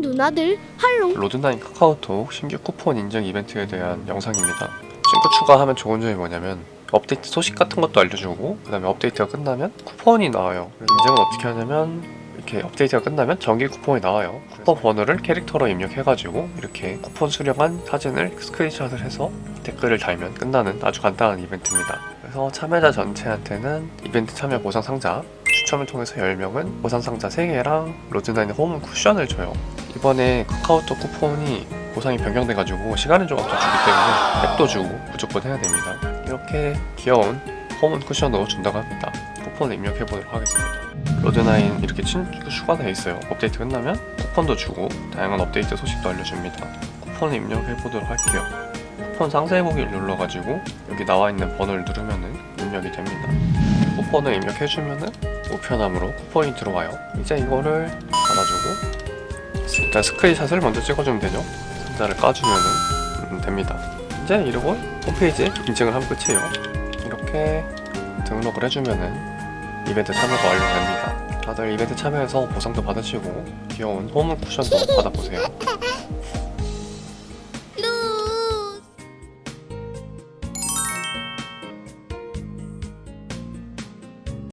누나들 할로 로드나인 카카오톡 신규 쿠폰 인증 이벤트에 대한 영상입니다. 친구 추가하면 좋은 점이 뭐냐면 업데이트 소식 같은 것도 알려주고 그 다음에 업데이트가 끝나면 쿠폰이 나와요. 인증은 어떻게 하냐면 이렇게 업데이트가 끝나면 정기 쿠폰이 나와요. 쿠폰 번호를 캐릭터로 입력해가지고 이렇게 쿠폰 수령한 사진을 스크린샷을 해서 댓글을 달면 끝나는 아주 간단한 이벤트입니다. 그래서 참여자 전체한테는 이벤트 참여 보상 상자 추첨을 통해서 10명은 보상 상자 3개랑 로드나인 홈 쿠션을 줘요. 이번에 카카오톡 쿠폰이 보상이 변경돼가지고 시간을 조금 더 주기 때문에 앱도 주고 무조건 해야 됩니다. 이렇게 귀여운 홈은 쿠션도 준다고 합니다. 쿠폰을 입력해 보도록 하겠습니다. 로드나인 이렇게 추가되어 있어요. 업데이트 끝나면 쿠폰도 주고 다양한 업데이트 소식도 알려줍니다. 쿠폰을 입력해 보도록 할게요. 쿠폰 상세 보기를 눌러가지고 여기 나와 있는 번호를 누르면은 입력이 됩니다. 쿠폰을 입력해주면은 우편함으로 쿠폰이 들어와요. 이제 이거를 받아주고 일단 스크린샷을 먼저 찍어주면 되죠. 상자를 까주면은 음, 됩니다. 이제 이러고 홈페이지에 인증을 하면 끝이에요. 이렇게 등록을 해주면은 이벤트 참여가 완료됩니다. 다들 이벤트 참여해서 보상도 받으시고 귀여운 홈 쿠션도 받아보세요.